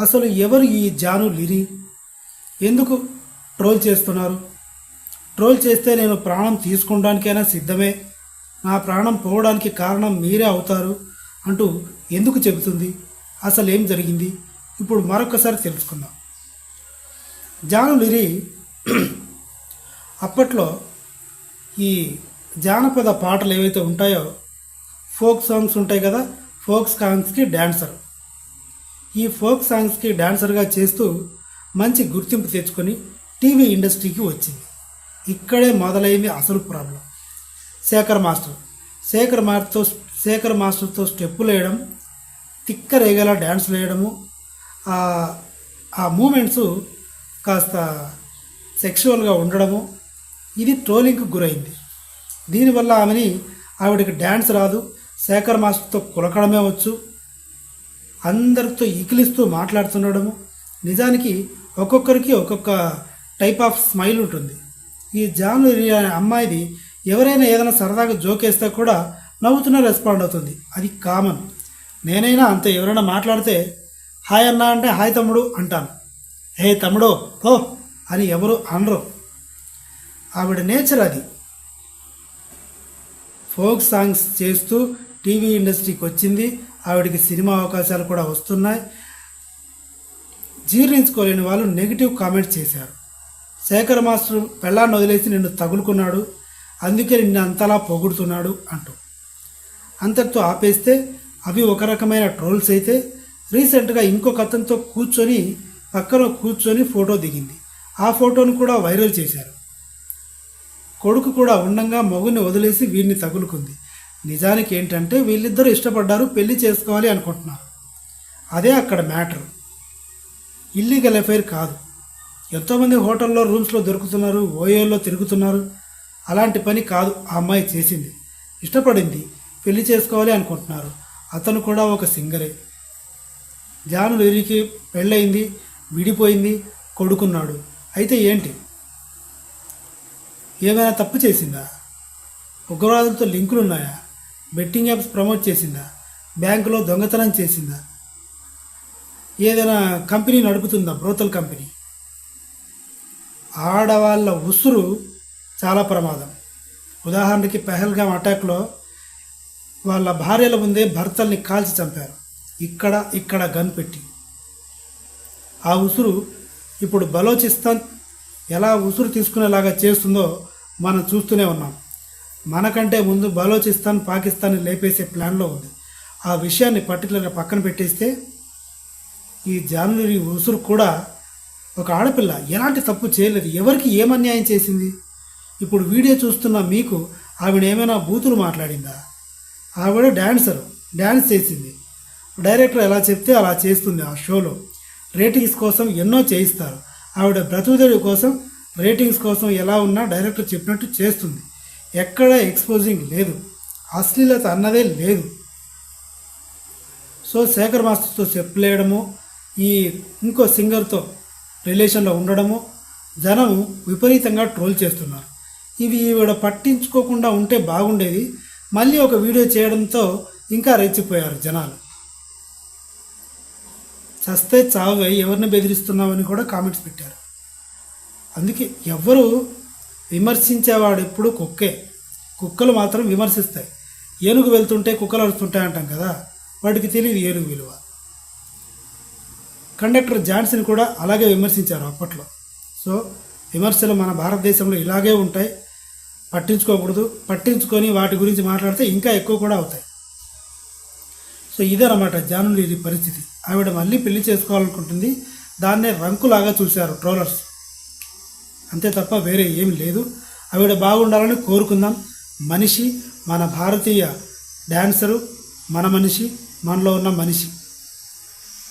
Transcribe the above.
అసలు ఎవరు ఈ జాను లిరి? ఎందుకు ట్రోల్ చేస్తున్నారు? ట్రోల్ చేస్తే నేను ప్రాణం తీసుకోవడానికైనా సిద్ధమే. నా ప్రాణం పోవడానికి కారణం మీరే అవుతారు అంటూ ఎందుకు చెబుతుంది? అసలు ఏం జరిగింది? ఇప్పుడు మరొకసారి తెలుసుకుందాం. జాను లిరి అప్పట్లో ఈ జానపద పాటలు ఏవైతే ఉంటాయో ఫోక్ సాంగ్స్ ఉంటాయి కదా ఫోక్ సాంగ్స్కి డ్యాన్సర్ ఈ ఫోక్ సాంగ్స్కి డాన్సర్గా చేస్తూ మంచి గుర్తింపు తెచ్చుకొని టీవీ ఇండస్ట్రీకి వచ్చింది. ఇక్కడే మొదలైంది అసలు ప్రాబ్లం. శేఖర్ మాస్టర్. శేఖర్ మాస్టర్తో శేఖర్ మాస్టర్తో స్టెప్పులు వేయడం తిక్క రేగల డ్యాన్సులు వేయడము ఆ- ఆ మూమెంట్స్ కాస్త సెక్షువల్గా ఉండడము ఇది ట్రోలింగ్కి గురైంది. దీనివల్ల ఆమెని ఆవిడకి డ్యాన్స్ రాదు శేఖర్ మాస్టర్తో కులకడమే వచ్చు అందరితో ఇకిలిస్తూ మాట్లాడుతుండడము నిజానికి ఒక్కొక్కరికి ఒక్కొక్క టైప్ ఆఫ్ స్మైల్ ఉంటుంది. ఈ జాను అనే అమ్మాయిది ఎవరైనా ఏదైనా సరదాగా జోకేస్తే కూడా నవ్వుతూనే రెస్పాండ్ అవుతుంది. అది కామన్ నేనైనా అంతే ఎవరైనా మాట్లాడితే హాయ్ అన్నా అంటే హాయ్ తమ్ముడు అంటాను. హే తమ్ముడో ఓ అని ఎవరు అనరు. ఆవిడ నేచర్ అది. ఫోక్ సాంగ్స్ చేస్తూ టీవీ ఇండస్ట్రీకి వచ్చింది. ఆవిడకి సినిమా అవకాశాలు కూడా వస్తున్నాయి. జీర్ణించుకోలేని వాళ్ళు నెగిటివ్ కామెంట్స్ చేశారు. శేఖర్ మాస్టర్ పెళ్ళాన్ని వదిలేసి నిన్ను తగులుకున్నాడు. అందుకే నిన్ను అంతలా పొగుడుతున్నాడు అంటూ. అంతటితో ఆపేస్తే అవి ఒక రకమైన ట్రోల్స్ అయితే రీసెంట్గా ఇంకొక అతనితో కూర్చొని పక్కన కూర్చొని ఫోటో దిగింది. ఆ ఫోటోను కూడా వైరల్ చేశారు. కొడుకు కూడా ఉండంగా మగుని వదిలేసి వీడిని తగులుకుంది. నిజానికి ఏంటంటే వీళ్ళిద్దరూ ఇష్టపడ్డారు పెళ్ళి చేసుకోవాలి అనుకుంటున్నారు. అదే అక్కడ మ్యాటర్. ఇల్లీగల్ అఫైర్ కాదు. ఎంతోమంది హోటల్లో రూమ్స్లో దొరుకుతున్నారు ఓయోల్లో తిరుగుతున్నారు. అలాంటి పని కాదు ఆ అమ్మాయి చేసింది. ఇష్టపడింది పెళ్ళి చేసుకోవాలి అనుకుంటున్నారు. అతను కూడా ఒక సింగరే. జాను లిరికి పెళ్ళయింది విడిపోయింది కొడుకున్నాడు. అయితే ఏంటి? ఏమైనా తప్పు చేసిందా? ఉగ్రవాదులతో లింకులు ఉన్నాయా బెట్టింగ్ యాప్స్ ప్రమోట్ చేసిందా? బ్యాంకులో దొంగతనం చేసిందా? ఏదైనా కంపెనీ నడుపుతుందా? Brothel company? ఆడవాళ్ళ ఉసురు చాలా ప్రమాదం. ఉదాహరణకి పెహల్గాం అటాక్లో వాళ్ళ భార్యల ముందే భర్తల్ని కాల్చి చంపారు. ఇక్కడ ఇక్కడ గన్ పెట్టి. ఆ ఉసురు ఇప్పుడు బలోచిస్తాన్ ఎలా ఉసురు తీసుకునేలాగా చేస్తుందో మనం చూస్తూనే ఉన్నాం. మనకంటే ముందు బలోచిస్తాన్ పాకిస్తాన్ లేపేసే ప్లాన్లో ఉంది. ఆ విషయాన్ని పర్టికులర్గా పక్కన పెట్టేస్తే ఈ జానులరి ఉసురు కూడా ఒక ఆడపిల్ల ఎలాంటి తప్పు చేయలేదు. ఎవరికి ఏం అన్యాయం చేసింది? ఇప్పుడు వీడియో చూస్తున్న మీకు ఆవిడ ఏమైనా బూతులు మాట్లాడిందా? ఆవిడ డాన్సర్ డ్యాన్స్ చేసింది. డైరెక్టర్ ఎలా చెప్తే అలా చేస్తుంది ఆ షోలో. రేటింగ్స్ కోసం ఎన్నో చేయిస్తారు. ఆవిడ బ్రతుకుదేవి కోసం రేటింగ్స్ కోసం ఎలా ఉన్నా డైరెక్టర్ చెప్పినట్టు చేస్తుంది. ఎక్కడ ఎక్స్పోజింగ్ లేదు. అశ్లీలత అన్నదే లేదు. సో శేఖర్ మాస్టర్తో చెప్పలేయడము ఈ ఇంకో సింగర్తో రిలేషన్లో ఉండడము జనం విపరీతంగా ట్రోల్ చేస్తున్నారు. ఇవి ఈవిడ పట్టించుకోకుండా ఉంటే బాగుండేది. మళ్ళీ ఒక వీడియో చేయడంతో ఇంకా రెచ్చిపోయారు జనాలు. చస్తే చావే ఎవరిని బెదిరిస్తున్నామని కూడా కామెంట్స్ పెట్టారు. అందుకే ఎవరు విమర్శించేవాడు ఎప్పుడు కుక్కే. కుక్కలు మాత్రం విమర్శిస్తాయి. ఏనుగు వెళ్తుంటే కుక్కలు అరుస్తుంటాయి అంటాం కదా వాటికి తెలియదు ఏనుగు విలువ. కండక్టర్ జాన్సన్ కూడా అలాగే విమర్శించారు అప్పట్లో. సో విమర్శలు మన భారతదేశంలో ఇలాగే ఉంటాయి. పట్టించుకోకూడదు. పట్టించుకొని వాటి గురించి మాట్లాడితే ఇంకా ఎక్కువ కూడా అవుతాయి. సో ఇదన్నమాట జానులీరి పరిస్థితి. ఆవిడ మళ్ళీ పెళ్ళి చేసుకోవాలనుకుంటుంది. దాన్నే రంకులాగా చూశారు ట్రోలర్స్. అంతే తప్ప వేరే ఏమి లేదు. ఆవిడ బాగుండాలని కోరుకుందాం. మనిషి మన భారతీయ డాన్సరు మన మనిషి మనలో ఉన్న మనిషి.